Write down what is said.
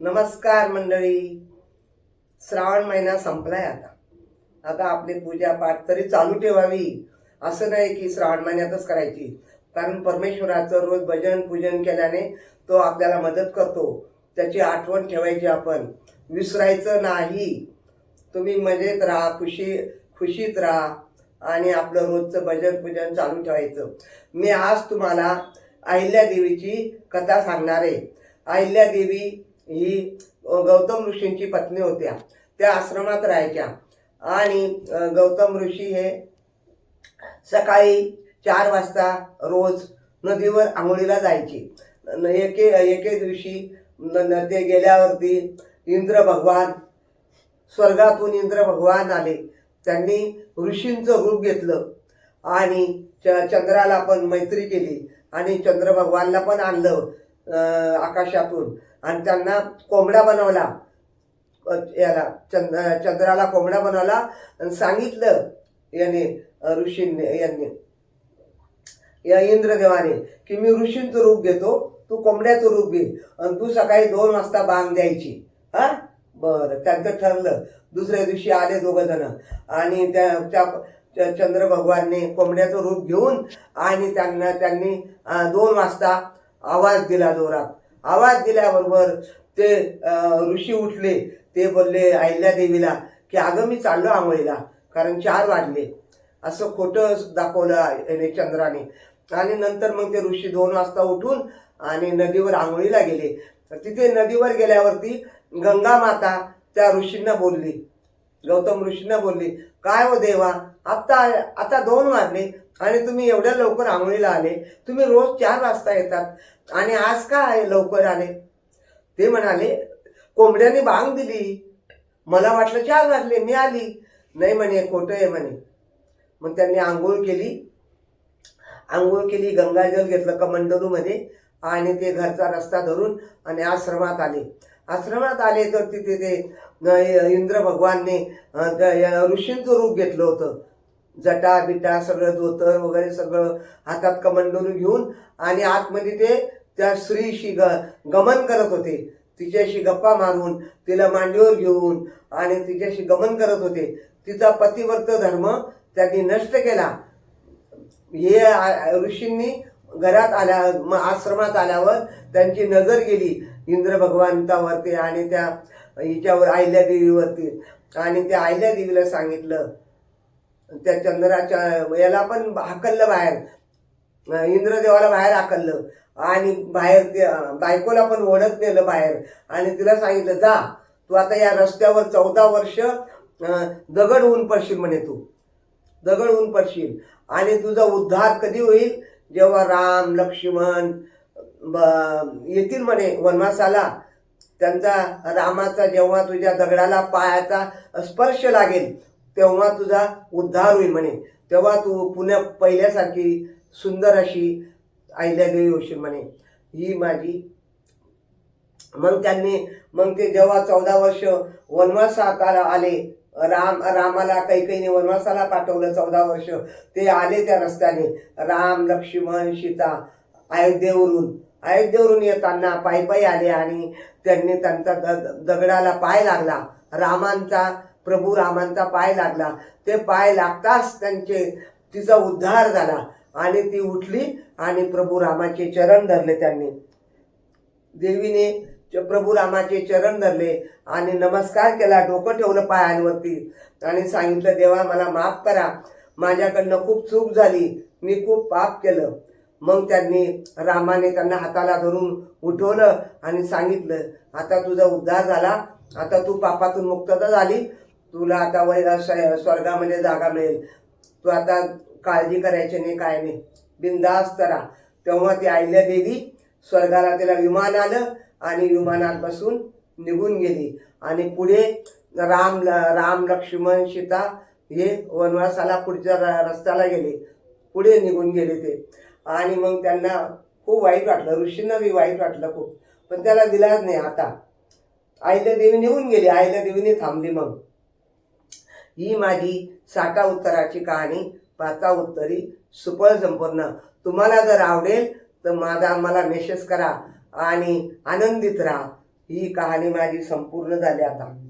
नमस्कार मंडळी. श्रावण महिना संपलाय आता. आता आपली पूजा पाठ तरी चालू ठेवावी. असं नाही की श्रावण महिन्यातच करायची. कारण परमेश्वराचं रोज भजन पूजन केल्याने तो आपल्याला मदत करतो. त्याची आठवण ठेवायची आपण. विसरायचं नाही. तुम्ही मजेत राहा खुशी खुशीत राहा आणि आपलं रोजचं भजन पूजन चालू ठेवायचं. मी आज तुम्हाला अहिल्या देवीची कथा सांगणार आहे. अहिल्यादेवी ही गौतम ऋषींची पत्नी होत्या. त्या आश्रमात राहायच्या. आणि गौतम ऋषी हे सकाळी चार वाजता रोज नदीवर आंघोळीला जायची. एके एके दिवशी ते गेल्यावरती इंद्र भगवान स्वर्गातून इंद्र भगवान आले. त्यांनी ऋषींचं रूप घेतलं आणि च चंद्राला पण मैत्री केली आणि चंद्र भगवानला पण आणलं. आकाशातून. आणि त्यांना कोंबडा बनवला. याला चंद चंद्राला कोंबडा बनवला आणि सांगितलं याने ऋषींनी यांनी. या इंद्रदेवाने की मी ऋषींचं रूप घेतो तू कोंबड्याचं रूप घे आणि तू सकाळी दोन वाजता बांग द्यायची. हा? बरं. त्यांचं ठरलं. दुसऱ्या दिवशी आले दोघं जण. आणि त्या त्या चंद्र भगवानने कोंबड्याचं रूप घेऊन आणि त्यांना त्यांनी दोन वाजता आवाज दिला जोरात. आवाज दिल्याबरोबर ते ऋषी उठले. ते बोलले अहिल्या देवीला की अगं मी चाललो आंघोळीला कारण चार वाजले. असं खोटं दाखवलं याने चंद्राने. आणि नंतर मग ते ऋषी दोन वाजता उठून आणि नदीवर आंघोळीला गेले. तर तिथे नदीवर गेल्यावरती गंगा माता त्या ऋषींना बोलली. गौतम ऋषींना बोलली काय हो देवा आता आता दोन वाजले. आणि तुम्ही एवढ्या लवकर आंघोळीला आले तुम्ही रोज चार वाजता येतात आणि आज काय लवकर आले? ते म्हणाले कोंबड्याने बांग दिली. मला वाटलं चार वाजले मी आली. नाही म्हणे खोटं आहे म्हणे. मग त्यांनी आंघोळ केली. आंघोळ केली गंगाजल घेतलं कमंडरूमध्ये आणि ते घरचा रस्ता धरून आणि आश्रमात आले. आश्रमात आले तर तिथे ते इंद्र भगवानने ऋषींचं रूप घेतलं होतं. जटा बिटा सगळं धोतर वगैरे सगळं हातात कमंडलू घेऊन आणि आतमध्ये ते त्या स्त्रीशी ग गमन करत होते. तिच्याशी गप्पा मारून तिला मांडीवर घेऊन आणि तिच्याशी गमन करत होते. तिचा पतिवर्त धर्म त्यांनी नष्ट केला. हे ऋषींनी घरात आल्या म आश्रमात आल्यावर त्यांची नजर गेली. इंद्र भगवंतावरती आणि त्या हिच्यावर अहिल्या देवीवरती. आणि त्या अहिल्या देवीला सांगितलं त्या चंद्राच्या याला पण हाकललं बाहेर. इंद्रदेवाला बाहेर हाकललं. आणि बाहेर ते बायकोला पण ओढत नेलं बाहेर. आणि तिला सांगितलं जा तू आता या रस्त्यावर चौदा वर्ष दगड होऊन पडशील म्हणे तू. दगड होऊन पडशील. आणि तुझा उद्धार कधी होईल? जेव्हा राम लक्ष्मण ब- येतील म्हणे वनवासाला. त्यांचा रामाचा जेव्हा तुझ्या दगडाला पायाचा स्पर्श लागेल तेव्हा तुझा उद्धार होईल म्हणे. तेव्हा तू पुण्या पहिल्यासारखी सुंदर अशी अहिल्यादेवी होशील म्हणे. ही माझी मग त्यांनी मग ते जेव्हा चौदा वर्ष वनवासाकाला आले राम रामाला काही काहीने वनवासाला पाठवलं चौदा वर्ष ते आले त्या रस्त्याने. राम लक्ष्मण सीता अयोध्येवरून. अयोध्येवरून येताना पायी पायी आले आणि त्यांनी त्यांचा दग दगडाला पाय लागला. रामांचा प्रभू रामांचा पाय लागला. ते पाय लागताच त्यांचे तिचा उद्धार झाला. आणि ती उठली आणि प्रभू रामाचे चरण धरले त्यांनी. देवीने च- प्रभू रामाचे चरण धरले आणि नमस्कार केला डोकं ठेवलं पायांवरती. आणि सांगितलं देवा मला माफ करा. माझ्याकडनं खूप चूक झाली. मी खूप पाप केलं. मग त्यांनी रामाने त्यांना हाताला धरून उठवलं आणि सांगितलं आता तुझा उद्धार झाला. आता तू पापातून मुक्तता झाली तुला आता वैरा स्वर्गामध्ये जागा मिळेल. तू आता काळजी करायची नाही काय नाही. बिंदास्त करा तेव्हा ती आईल्या देवी स्वर्गाला तिला विमान आलं आणि विमानात बसून निघून गेली. आणि पुढे राम राम लक्ष्मण सीता हे वनवासाला पुढच्या र- रस्त्याला गेले. पुढे निघून गेले ते. आणि मग त्यांना खूप वाईट वाटलं. ऋषींना बी वाईट वाटलं खूप. पण त्याला दिलाच नाही आता. आईल्या देवी निघून गेली. आईल्या देवीने थांबली मग. ही माझी साठा उत्तराची कहाणी पाचा उत्तरी सुपळ संपूर्ण. तुम्हाला जर आवडेल तर माझा मला मेसेज करा आणि आनंदित राहा. ही कहाणी माझी संपूर्ण झाली आता.